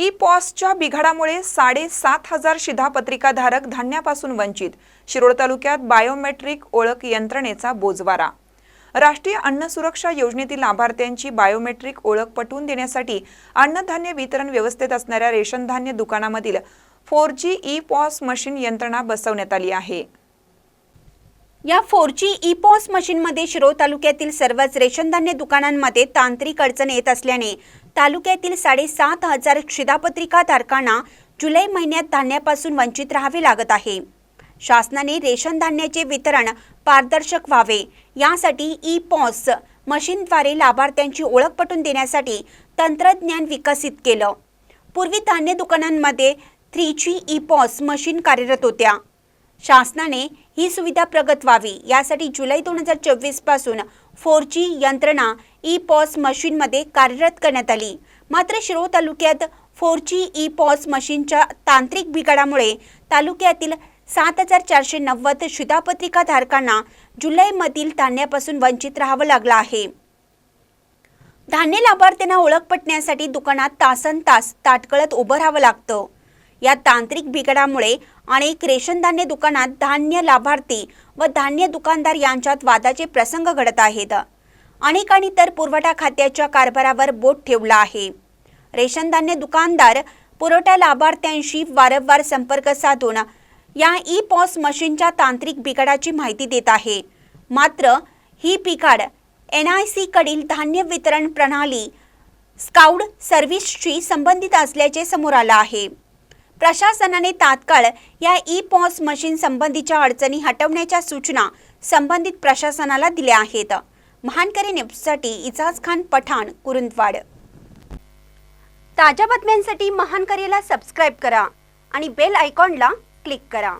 E पॉसच्या बिघाडामुळे साडेसात हजार शिधापत्रिकाधारक धान्यापासून वंचित. शिरोळ तालुक्यात बायोमेट्रिक ओळख यंत्रणेचा बोजवारा. राष्ट्रीय अन्न सुरक्षा योजनेतील लाभार्थ्यांची बायोमेट्रिक ओळख पटवून देण्यासाठी अन्नधान्य वितरण व्यवस्थेत असणाऱ्या रेशन धान्य दुकानामधील four G e POS machine यंत्रणा बसवण्यात आली आहे. या फोर जी ई पॉस मशीनमध्ये शिरोळ तालुक्यातील सर्वच रेशन धान्य दुकानांमध्ये तांत्रिक अडचण येत असल्याने तालुक्यातील साडेसात हजार शिधापत्रिका धारकांना जुलै महिन्यात धान्यापासून वंचित राहावे लागत आहे. शासनाने रेशन धान्याचे वितरण पारदर्शक व्हावे. यासाठी ई पॉस मशीनद्वारे लाभार्थ्यांची ओळख पटवून देण्यासाठी तंत्रज्ञान विकसित केलं. पूर्वी धान्य दुकानांमध्ये three G e POS machine कार्यरत होत्या. शासनाने ही सुविधा प्रगत व्हावी. यासाठी जुलै दोन हजार चोवीसपासून फोर जी यंत्रणा ई पॉस मशीनमध्ये कार्यरत करण्यात आली. मात्र शिरो तालुक्यात फोर जी ई पॉस मशीनच्या तांत्रिक बिघाडामुळे तालुक्यातील सात हजार चारशे नव्वद शिधापत्रिका धारकांना जुलैमधील धान्यापासून वंचित राहावं लागलं आहे. धान्य लाभार्थ्यांना ओळख पटण्यासाठी दुकानात तासन तास ताटकळत उभं राहावं लागतं. या तांत्रिक बिघडामुळे अनेक रेशन धान्य दुकानात धान्य लाभार्थी व धान्य दुकानदार यांच्यात वादाचे प्रसंग घडत आहेत. अनेकांनी तर पुरवठा खात्याच्या कारभारावर बोट ठेवला आहे. रेशन धान्य दुकानदार पुरवठा लाभार्थ्यांशी वारंवार संपर्क साधून या ई पॉस मशीनच्या तांत्रिक बिघाडाची माहिती देत आहे. मात्र ही बिघाड एन आय सीकडील धान्य वितरण प्रणाली स्काउड सर्व्हिसशी संबंधित असल्याचे समोर आलं आहे. प्रशासनाने तात्काळ या ई पॉस मशीन संबंधीच्या अडचणी हटवण्याच्या सूचना संबंधित प्रशासनाला दिल्या आहेत. महानकरी न्यूजसाठी इजाज खान पठाण कुरुंदवाड. ताज्या बातम्यांसाठी महानकरीला सबस्क्राईब करा आणि बेल आयकॉनला क्लिक करा.